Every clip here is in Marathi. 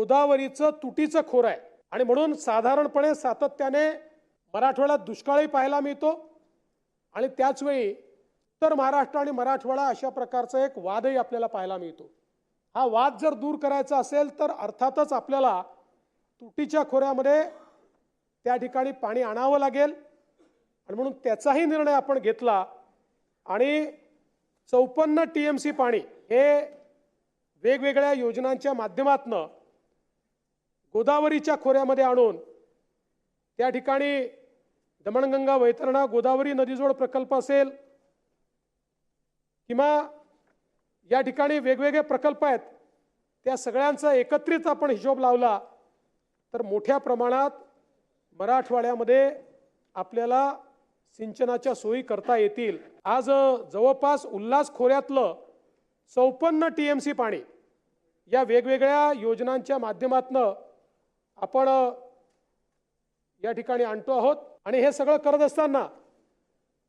गोदावरीचं तुटीचं खोर आहे. आणि म्हणून साधारणपणे सातत्याने मराठवाड्यात दुष्काळही पाहायला मिळतो. आणि त्याचवेळी उत्तर महाराष्ट्र आणि मराठवाडा अशा प्रकारचा एक वादही आपल्याला पाहायला मिळतो. हा वाद जर दूर करायचा असेल तर अर्थातच आपल्याला तुटीच्या खोऱ्यामध्ये त्या ठिकाणी पाणी आणावं लागेल. आणि म्हणून त्याचाही निर्णय आपण घेतला. आणि चौपन्न टी एम सी पाणी हे वेगवेगळ्या योजनांच्या माध्यमातनं गोदावरीच्या खोऱ्यामध्ये आणून त्या ठिकाणी दमणगंगा वैतरणा गोदावरी नदीजोड प्रकल्प असेल किंवा या ठिकाणी वेगवेगळे प्रकल्प आहेत त्या सगळ्यांचा एकत्रित आपण हिशोब लावला तर मोठ्या प्रमाणात मराठवाड्यामध्ये आपल्याला सिंचनाच्या सोयी करता येतील. आज जवळपास उल्हास खोऱ्यातलं चौपन्न टी एम सी पाणी या वेगवेगळ्या योजनांच्या माध्यमातनं आपण या ठिकाणी आणतो आहोत. आणि हे सगळं करत असताना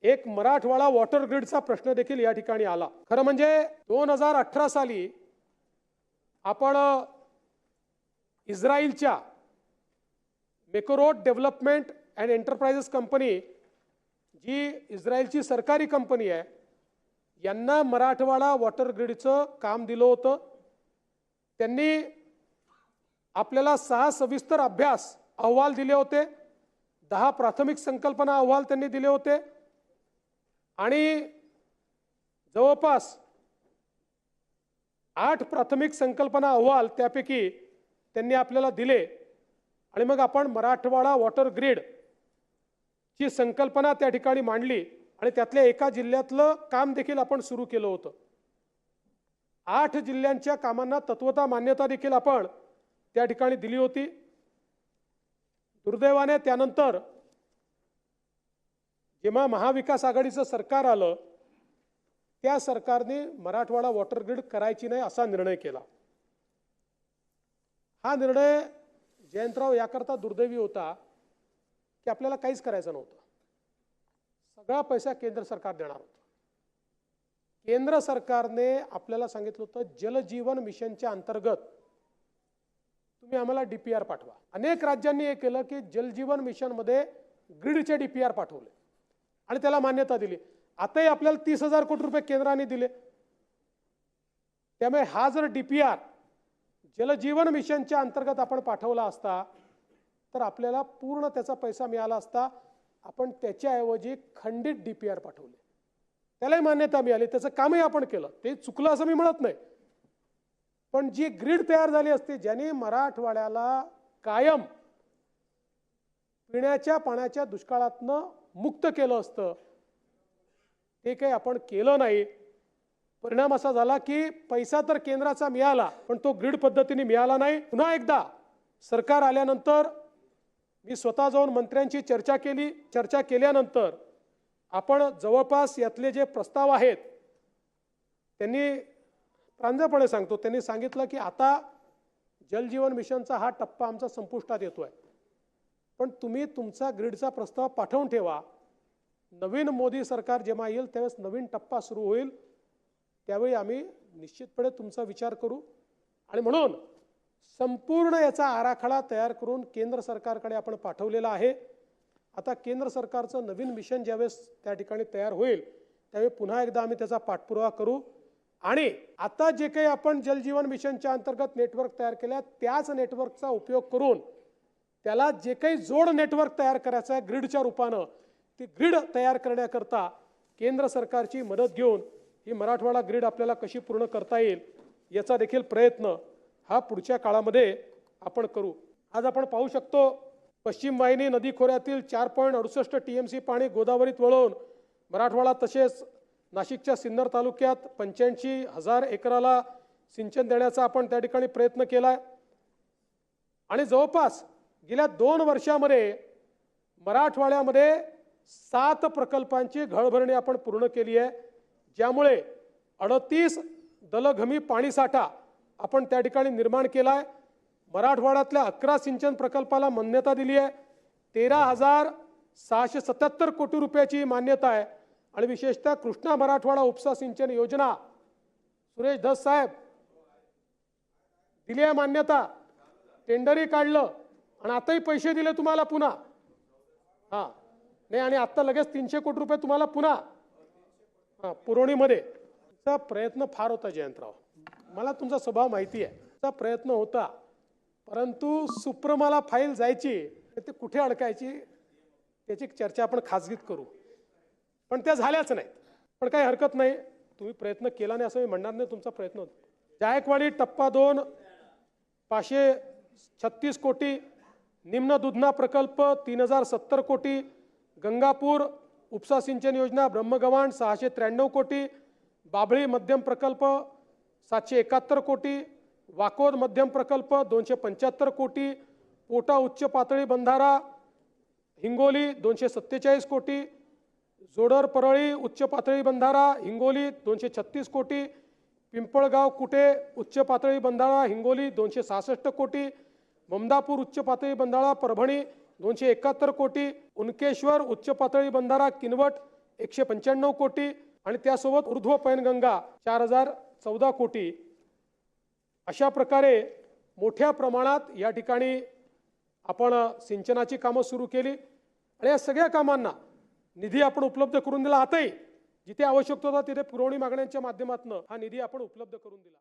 एक मराठवाडा वॉटर ग्रीडचा प्रश्न देखील या ठिकाणी आला. खरं म्हणजे दोन हजार अठरा साली आपण इस्रायलच्या Mekorot development and enterprises company जी इस्रायलची सरकारी कंपनी आहे यांना मराठवाडा वॉटर ग्रीडचं काम दिलं होतं. त्यांनी आपल्याला सहा सविस्तर अभ्यास अहवाल दिले होते. दहा प्राथमिक संकल्पना अहवाल त्यांनी दिले होते. आणि जवळपास आठ प्राथमिक संकल्पना अहवाल त्यापैकी त्यांनी आपल्याला दिले. आणि मग आपण मराठवाडा वॉटर ग्रीड ची संकल्पना त्या ठिकाणी मांडली आणि त्यातल्या एका जिल्ह्यातलं काम देखील आपण सुरू केलं होतं. आठ जिल्ह्यांच्या कामांना तत्वता मान्यता देखील आपण त्या ठिकाणी दिली होती. दुर्दैवाने त्यानंतर जेव्हा महाविकास आघाडीचं सरकार आलं त्या सरकारने मराठवाडा वॉटर ग्रीड करायची नाही असा निर्णय केला. हा निर्णय जयंतराव याकरता दुर्दैवी होता की आपल्याला काहीच करायचं नव्हतं. सगळा पैसा केंद्र सरकार देणार होतं. केंद्र सरकारने आपल्याला सांगितलं होतं जलजीवन मिशनच्या अंतर्गत तुम्ही आम्हाला डी पी आर पाठवा. अनेक राज्यांनी हे केलं की जलजीवन मिशनमध्ये ग्रीडचे डी पी आर पाठवले. आणि त्याला मान्यता दिली. आताही आपल्याला तीस हजार कोटी रुपये केंद्राने दिले. त्यामुळे हा जर डी पी आर जलजीवन मिशनच्या अंतर्गत आपण पाठवला असता तर आपल्याला पूर्ण त्याचा पैसा मिळाला असता आपण त्याच्याऐवजी खंडित डी पी आर पाठवले. त्यालाही मान्यता मिळाली. त्याचं कामही आपण केलं. ते चुकलं असं मी म्हणत नाही. पण जी ग्रीड तयार झाली असते ज्याने मराठवाड्याला कायम पिण्याच्या पाण्याच्या दुष्काळातनं मुक्त केलं असतं ते काही आपण केलं नाही. परिणाम असा झाला की पैसा तर केंद्राचा मिळाला पण तो ग्रीड पद्धतीने मिळाला नाही. पुन्हा एकदा सरकार आल्यानंतर मी स्वतः जाऊन मंत्र्यांची चर्चा केली. चर्चा केल्यानंतर आपण जवळपास यातले जे प्रस्ताव आहेत त्यांनी प्रांजळपणे सांगतो. त्यांनी सांगितलं की आता जलजीवन मिशनचा हा टप्पा आमचा संपुष्टात येतो आहे पण तुम्ही तुमचा ग्रीडचा प्रस्ताव पाठवून ठेवा. नवीन मोदी सरकार जेव्हा येईल त्यावेळेस नवीन टप्पा सुरू होईल. त्यावेळी आम्ही निश्चितपणे तुमचा विचार करू. आणि म्हणून संपूर्ण याचा आराखडा तयार करून केंद्र सरकारकडे आपण पाठवलेला आहे. आता केंद्र सरकारचं नवीन मिशन ज्यावेळेस त्या ठिकाणी तयार होईल त्यावेळी पुन्हा एकदा आम्ही त्याचा पाठपुरावा करू. आणि आता जे काही आपण जलजीवन मिशनच्या अंतर्गत नेटवर्क तयार केल्या त्याच नेटवर्कचा उपयोग करून त्याला जे काही जोड नेटवर्क तयार करायचं आहे ग्रीडच्या रूपानं ती ग्रीड तयार करण्याकरता केंद्र सरकारची मदत घेऊन ही मराठवाडा ग्रीड आपल्याला कशी पूर्ण करता येईल याचा देखील प्रयत्न हा पुढच्या काळामध्ये आपण करू. आज आपण पाहू शकतो पश्चिम वाहिनी नदी खोऱ्यातील चार पॉईंट अडुसष्ट टी एम सी पाणी गोदावरीत वळवून मराठवाडा तसेच नाशिकच्या सिन्नर तालुक्यात पंच्याऐंशी हजार एकराला सिंचन देण्याचा आपण त्या ठिकाणी प्रयत्न केला आहे आणि जवळपास गेल्या दोन वर्षामध्ये मराठवाड्यामध्ये सात प्रकल्पांची घळभरणी आपण पूर्ण केली आहे. ज्यामुळे अडतीस दलघमी पाणीसाठा आपण त्या ठिकाणी निर्माण केला आहे मराठवाड्यातल्या अकरा सिंचन प्रकल्पाला मान्यता दिली आहे. तेरा हजार सहाशे सत्याहत्तर कोटी रुपयाची मान्यता आहे. आणि विशेषतः कृष्णा मराठवाडा उपसा सिंचन योजना. सुरेश धस साहेब दिली आहे मान्यता. टेंडरही काढलं आणि आताही पैसे दिले तुम्हाला पुन्हा. हां. नाही आणि आत्ता लगेच तीनशे कोटी रुपये तुम्हाला पुन्हा. हां पुरवणीमध्ये. चा प्रयत्न फार होता जयंतराव. मला तुमचा स्वभाव माहिती आहे. चा प्रयत्न होता. परंतु सुप्रमाला फाईल जायची ते कुठे अडकायची त्याची चर्चा आपण खाजगीत करू. पण त्या झाल्याच नाहीत. पण काही हरकत नाही. तुम्ही प्रयत्न केला नाही असं मी म्हणणार नाही तुमचा प्रयत्न होता. जायकवाडी टप्पा दोन पाचशे छत्तीस कोटी निम्न दुधना प्रकल्प तीन हजार सत्तर कोटी गंगापूर उपसा सिंचन योजना ब्रह्मगव्हाण सहाशे त्र्याण्णव कोटी बाभळी मध्यम प्रकल्प सातशे एकाहत्तर कोटी वाकोद मध्यम प्रकल्प दोनशे पंच्याहत्तर कोटी पोटा उच्च पातळी बंधारा हिंगोली दोनशे सत्तेचाळीस कोटी जोडर परळी उच्च पातळी बंधारा हिंगोली दोनशे छत्तीस कोटी. पिंपळगाव कुटे उच्च पातळी बंधारा हिंगोली दोनशे सहासष्ट कोटी. ममदापूर उच्च पातळी बंधारा परभणी दोनशे एकाहत्तर कोटी. उनकेश्वर उच्च पातळी बंधारा किनवट एकशे पंच्याण्णव कोटी. आणि त्यासोबत ऊर्ध्व पैनगंगा चार हजार चौदा कोटी. अशा प्रकारे मोठ्या प्रमाणात या ठिकाणी आपण सिंचनाची कामं सुरू केली. आणि या सगळ्या कामांना निधी आपण उपलब्ध करून दिला आताही. जिथे आवश्यकता होता तिथे पुरवणी मागण्यांच्या माध्यमातून हा निधी आपण उपलब्ध करून दिला.